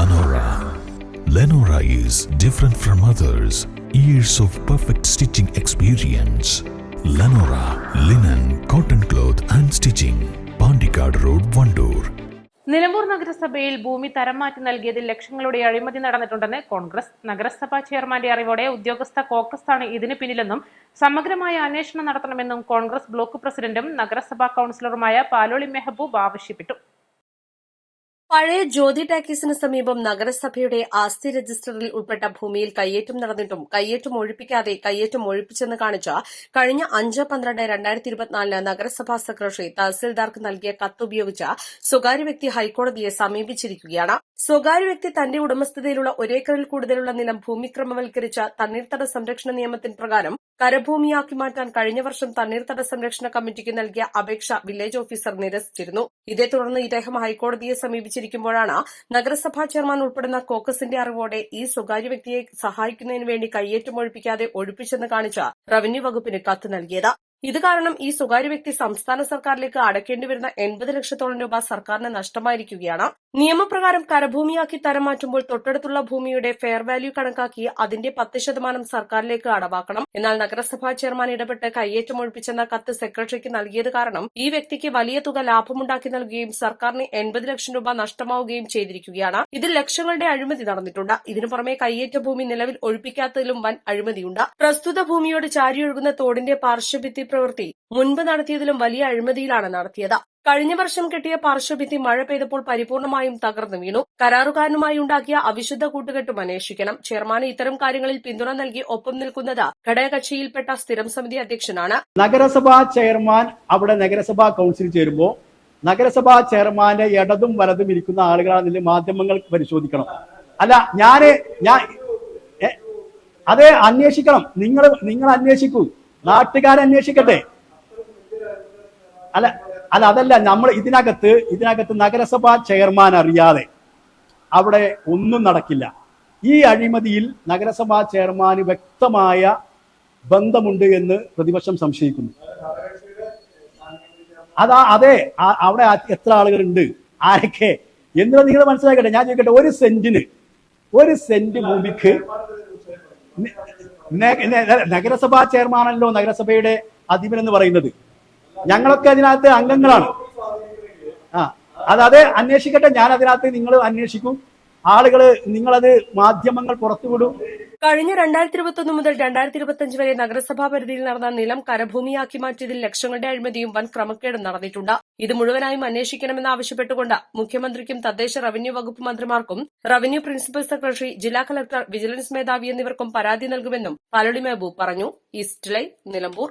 Lenora. Lenora is different from others. Years of perfect stitching experience. Lenora linen, cotton cloth and stitching. Pandikad Road, Vandoor. Nilambur നഗരസഭയിൽ ഭൂമി തരം മാറ്റി നൽകിയതിൽ ലക്ഷങ്ങളുടെ അഴിമതി നടന്നിട്ടുണ്ടെന്ന് കോൺഗ്രസ് നഗരസഭാ ചെയർമാന്റെ അറിവോടെ ഉദ്യോഗസ്ഥ കോക്കസാണ് ഇതിന് പിന്നിലെന്നും സമഗ്രമായ അന്വേഷണം നടത്തണമെന്നും കോൺഗ്രസ് ബ്ലോക്ക് പ്രസിഡന്റും നഗരസഭാ കൌൺസിലറുമായ പാലോളി മെഹബൂബ് ആവശ്യപ്പെട്ടു പഴയ ജ്യോതി ടാക്കീസിന് സമീപം നഗരസഭയുടെ ആസ്തി രജിസ്റ്ററിൽ ഉൾപ്പെട്ട ഭൂമിയിൽ കയ്യേറ്റം നടന്നിട്ടും കയ്യേറ്റം ഒഴിപ്പിക്കാതെ കയ്യേറ്റം ഒഴിപ്പിച്ചെന്ന് കാണിച്ച കഴിഞ്ഞ അഞ്ച് പന്ത്രണ്ട് രണ്ടായിരത്തി ഇരുപത്തിനാലിന് നഗരസഭാ സെക്രട്ടറി തഹസിൽദാർക്ക് നൽകിയ കത്തുപയോഗിച്ച് സ്വകാര്യ വ്യക്തി ഹൈക്കോടതിയെ സമീപിച്ചിരിക്കുകയാണ്. സ്വകാര്യ വ്യക്തി തന്റെ ഉടമസ്ഥതയിലുള്ള ഒരേക്കറിൽ കൂടുതലുള്ള നിലം ഭൂമിക്രമവൽക്കരിച്ച തണ്ണീർത്തട സംരക്ഷണ നിയമത്തിന് പ്രകാരം കരഭൂമിയാക്കി മാറ്റാൻ കഴിഞ്ഞ വർഷം തണ്ണീർത്തട സംരക്ഷണ കമ്മിറ്റിക്ക് നൽകിയ അപേക്ഷ വില്ലേജ് ഓഫീസർ നിരസിച്ചിരുന്നു. ഇതേ തുടർന്ന് ഇദ്ദേഹം ഹൈക്കോടതിയെ സമീപിച്ചിരിക്കുമ്പോഴാണ് നഗരസഭാ ചെയർമാൻ ഉൾപ്പെടുന്ന കോക്കസിന്റെ അറിവോടെ ഈ സ്വകാര്യ വ്യക്തിയെ സഹായിക്കുന്നതിന് വേണ്ടി കയ്യേറ്റം ഒഴിപ്പിക്കാതെ ഒഴിപ്പിച്ചെന്ന് കാണിച്ച റവന്യൂ വകുപ്പിന് കത്ത് നൽകിയത്. ഇത് കാരണം ഈ സ്വകാര്യ വ്യക്തി സംസ്ഥാന സർക്കാരിലേക്ക് അടയ്ക്കേണ്ടി വരുന്ന എൺപത് ലക്ഷത്തോളം രൂപ സർക്കാരിന് നഷ്ടമായിരിക്കുകയാണ്. നിയമപ്രകാരം കരഭൂമിയാക്കി തരം മാറ്റുമ്പോൾ തൊട്ടടുത്തുള്ള ഭൂമിയുടെ ഫെയർ വാല്യൂ കണക്കാക്കി അതിന്റെ പത്ത് ശതമാനം സർക്കാരിലേക്ക് അടവാക്കണം. എന്നാൽ നഗരസഭാ ചെയർമാൻ ഇടപെട്ട് കയ്യേറ്റം ഒഴിപ്പിച്ചെന്ന കത്ത് സെക്രട്ടറിക്ക് നൽകിയത് കാരണം ഈ വ്യക്തിക്ക് വലിയ തുക ലാഭമുണ്ടാക്കി നൽകുകയും സർക്കാരിന് എൺപത് ലക്ഷം രൂപ നഷ്ടമാവുകയും ചെയ്തിരിക്കുകയാണ്. ഇതിൽ ലക്ഷങ്ങളുടെ അഴിമതി നടന്നിട്ടുണ്ട്. ഇതിനു പുറമെ കയ്യേറ്റ ഭൂമി നിലവിൽ ഒഴിപ്പിക്കാത്തതിലും വൻ അഴിമതിയുണ്ട്. പ്രസ്തുത ഭൂമിയോട് ചാരിയൊഴുകുന്ന തോടിന്റെ പാർശ്വഭിത്തി പ്രവൃത്തി മുൻപ് നടത്തിയതിലും വലിയ അഴിമതിയിലാണ് നടത്തിയത്. കഴിഞ്ഞ വർഷം കെട്ടിയ പാർശ്വഭിത്തി മഴ പെയ്തപ്പോൾ പരിപൂർണമായും തകർന്നു വീണു. കരാറുകാരനുമായി ഉണ്ടാക്കിയ അവിശുദ്ധ കൂട്ടുകെട്ടും അന്വേഷിക്കണം. ചെയർമാന് ഇത്തരം കാര്യങ്ങളിൽ പിന്തുണ നൽകി ഒപ്പം നിൽക്കുന്നത് ഘടകകക്ഷിയിൽപ്പെട്ട സ്ഥിരം സമിതി അധ്യക്ഷനാണ്. നഗരസഭാ ചെയർമാൻ അവിടെ നഗരസഭാ കൗൺസിൽ ചേരുമ്പോൾ നഗരസഭാ ചെയർമാന്റെ ഇടതും വലതും ഇരിക്കുന്ന ആളുകളാണെന്നില്ല മാധ്യമങ്ങൾ പരിശോധിക്കണം. അല്ല ഞാൻ ഞാൻ അതെ അന്വേഷിക്കണം. നിങ്ങൾ നിങ്ങൾ അന്വേഷിക്കൂ. നാട്ടുകാരെ അന്വേഷിക്കട്ടെ അല്ല അല്ല അതല്ല നമ്മൾ ഇതിനകത്ത് ഇതിനകത്ത് നഗരസഭാ ചെയർമാൻ അറിയാതെ അവിടെ ഒന്നും നടക്കില്ല. ഈ അഴിമതിയിൽ നഗരസഭാ ചെയർമാന് വ്യക്തമായ ബന്ധമുണ്ട് എന്ന് പ്രതിപക്ഷം സംശയിക്കുന്നു. അതാ അതെ അവിടെ എത്ര ആളുകളുണ്ട്? ആരൊക്കെ? എന്തിനാ നിങ്ങൾ മനസ്സിലാക്കട്ടെ. ഞാൻ ചോദിക്കട്ടെ ഒരു സെന്റിന് ഒരു സെന്റ് ഭൂമിക്ക് നഗരസഭാ ചെയർമാനല്ലോ നഗരസഭയുടെ അധിപൻ എന്ന് പറയുന്നത്? ഞങ്ങളൊക്കെ അതിനകത്ത് അംഗങ്ങളാണ്. ആ അത് അത് അന്വേഷിക്കട്ടെ. ഞാൻ അതിനകത്ത് നിങ്ങൾ അന്വേഷിക്കും. ആളുകൾ നിങ്ങളത് മാധ്യമങ്ങൾ പുറത്തുവിടും. കഴിഞ്ഞ രണ്ടായിരത്തി ഇരുപത്തൊന്ന് മുതൽ രണ്ടായിരത്തി ഇരുപത്തിയഞ്ച് വരെ നഗരസഭാ പരിധിയിൽ നടന്ന നിലം കരഭൂമിയാക്കി മാറ്റിയതിൽ ലക്ഷങ്ങളുടെ അഴിമതിയും വൻ ക്രമക്കേടും നടന്നിട്ടുണ്ട്. ഇത് മുഴുവനായും അന്വേഷിക്കണമെന്ന് ആവശ്യപ്പെട്ടുകൊണ്ട് മുഖ്യമന്ത്രിക്കും തദ്ദേശ റവന്യൂ വകുപ്പ് മന്ത്രിമാർക്കും റവന്യൂ പ്രിൻസിപ്പൽ സെക്രട്ടറി ജില്ലാ കളക്ടർ വിജിലൻസ് മേധാവി എന്നിവർക്കും പരാതി നൽകുമെന്നും പാലൊളി മെഹബൂബ് പറഞ്ഞു. ഈസ്റ്റ് ലൈ നിലമ്പൂർ.